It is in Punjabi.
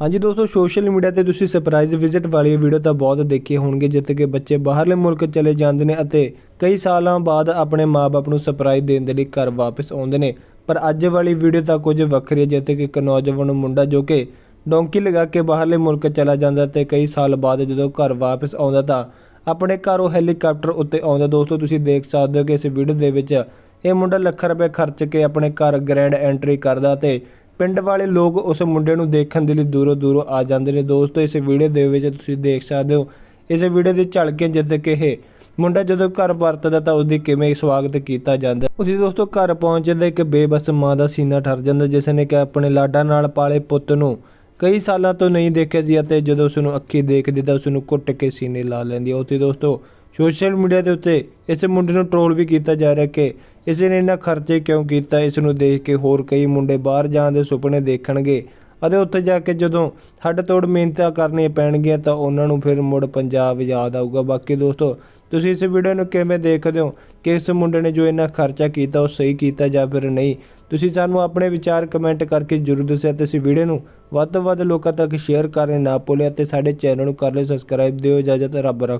ਹਾਂਜੀ ਦੋਸਤੋ, ਸੋਸ਼ਲ ਮੀਡੀਆ ਤੇ ਤੁਸੀਂ ਸਰਪ੍ਰਾਈਜ਼ ਵਿਜ਼ਿਟ ਵਾਲੀ ਵੀਡੀਓ ਤਾਂ ਬਹੁਤ ਦੇਖੀ ਹੋਣਗੇ ਜਿੱਥੇ ਕਿ ਬੱਚੇ ਬਾਹਰਲੇ ਮੁਲਕ ਚਲੇ ਜਾਂਦੇ ਨੇ ਅਤੇ ਕਈ ਸਾਲਾਂ ਬਾਅਦ ਆਪਣੇ ਮਾਪੇ ਨੂੰ ਸਰਪ੍ਰਾਈਜ਼ ਦੇਣ ਦੇ ਲਈ ਘਰ ਵਾਪਸ ਆਉਂਦੇ ਨੇ। ਪਰ ਅੱਜ ਵਾਲੀ ਵੀਡੀਓ ਤਾਂ ਕੁਝ ਵੱਖਰੀ ਹੈ, ਜਿੱਥੇ ਕਿ ਇੱਕ ਨੌਜਵਾਨ ਮੁੰਡਾ ਜੋ ਕਿ ਡੋਂਕੀ ਲਗਾ ਕੇ ਬਾਹਰਲੇ ਮੁਲਕ ਚਲਾ ਜਾਂਦਾ ਤੇ ਕਈ ਸਾਲ ਬਾਅਦ ਜਦੋਂ ਘਰ ਵਾਪਸ ਆਉਂਦਾ ਤਾਂ ਆਪਣੇ ਘਰ ਉਹ ਹੈਲੀਕਾਪਟਰ ਉੱਤੇ ਆਉਂਦਾ। ਦੋਸਤੋ, ਤੁਸੀਂ ਦੇਖ ਸਕਦੇ ਹੋ ਕਿ ਇਸ ਵੀਡੀਓ ਦੇ ਵਿੱਚ ਇਹ ਮੁੰਡਾ ਲੱਖ ਰੁਪਏ ਖਰਚ ਕੇ ਆਪਣੇ ਘਰ ਗ੍ਰੈਂਡ ਐਂਟਰੀ ਕਰਦਾ ਤੇ ਪਿੰਡ ਵਾਲੇ ਲੋਕ ਉਸ ਮੁੰਡੇ ਨੂੰ ਦੇਖਣ ਦੇ ਲਈ ਦੂਰੋਂ ਦੂਰੋਂ ਆ ਜਾਂਦੇ ਨੇ। ਦੋਸਤੋ, ਇਸ ਵੀਡੀਓ ਦੇ ਵਿੱਚ ਤੁਸੀਂ ਦੇਖ ਸਕਦੇ ਹੋ। ਇਸ ਵੀਡੀਓ ਦੀ ਝਲਕੀਆਂ ਜਿੱਥੇ ਕੇ ਇਹ ਮੁੰਡਾ ਜਦੋਂ ਘਰ ਵਰਤਦਾ ਤਾਂ ਉਹਦੀ ਕਿਵੇਂ ਸਵਾਗਤ ਕੀਤਾ ਜਾਂਦਾ ਉਹਦੀ ਦੋਸਤੋ, ਘਰ ਪਹੁੰਚਦੇ ਇੱਕ ਬੇਬਸ ਮਾਂ ਦਾ ਸੀਨਾ ਠਰ ਜਾਂਦਾ, ਜਿਸ ਨੇ ਕਿ ਆਪਣੇ ਲਾਡਾਂ ਨਾਲ ਪਾਲੇ ਪੁੱਤ ਨੂੰ ਕਈ ਸਾਲਾਂ ਤੋਂ ਨਹੀਂ ਦੇਖਿਆ ਸੀ ਅਤੇ ਜਦੋਂ ਉਸ ਨੂੰ ਅੱਖੀ ਦੇਖਦੀ ਤਾਂ ਉਸ ਨੂੰ ਕੁੱਟ ਕੇ ਸੀਨੇ ਲਾ ਲੈਂਦੀ ਹੈ। ਉੱਥੇ ਦੋਸਤੋ, ਸੋਸ਼ਲ ਮੀਡੀਆ ਦੇ ਉੱਤੇ ਇਸ ਮੁੰਡੇ ਨੂੰ ਟ੍ਰੋਲ ਵੀ ਕੀਤਾ ਜਾ ਰਿਹਾ ਕਿ ਇਸ ਨੇ ਇੰਨਾ ਖਰਚੇ ਕਿਉਂ ਕੀਤਾ? ਇਸ ਨੂੰ ਦੇਖ ਕੇ ਹੋਰ ਕਈ ਮੁੰਡੇ ਬਾਹਰ ਜਾਣ ਦੇ ਸੁਪਨੇ ਦੇਖਣਗੇ ਅਤੇ ਉੱਥੇ ਜਾ ਕੇ ਜਦੋਂ ਹੱਡ ਤੋੜ ਮਿਹਨਤਾਂ ਕਰਨੀਆਂ ਪੈਣਗੀਆਂ ਤਾਂ ਉਹਨਾਂ ਨੂੰ ਫਿਰ ਮੁੜ ਪੰਜਾਬ ਯਾਦ ਆਊਗਾ। ਬਾਕੀ ਦੋਸਤੋ, ਤੁਸੀਂ ਇਸ ਵੀਡੀਓ ਨੂੰ ਕਿਵੇਂ ਦੇਖਦੇ ਹੋ? ਕਿ ਇਸ ਮੁੰਡੇ ਨੇ ਜੋ ਇੰਨਾ ਖਰਚਾ ਕੀਤਾ, ਉਹ ਸਹੀ ਕੀਤਾ ਜਾਂ ਫਿਰ ਨਹੀਂ? ਤੁਸੀਂ ਸਾਨੂੰ ਆਪਣੇ ਵਿਚਾਰ ਕਮੈਂਟ ਕਰਕੇ ਜਰੂਰ ਦੱਸਿਆ ਤੇ ਇਸ ਵੀਡੀਓ ਨੂੰ ਵੱਧ ਤੋਂ ਵੱਧ ਲੋਕਾਂ ਤੱਕ ਸ਼ੇਅਰ ਕਰਨੇ ਨਾ ਭੁੱਲਿਆ ਤੇ ਸਾਡੇ ਚੈਨਲ ਨੂੰ ਕਰ ਲਿਓ ਸਬਸਕ੍ਰਾਈਬ, ਦਿਓ ਇਜਾਜ਼ਤ, ਰੱਬ ਰੱਖ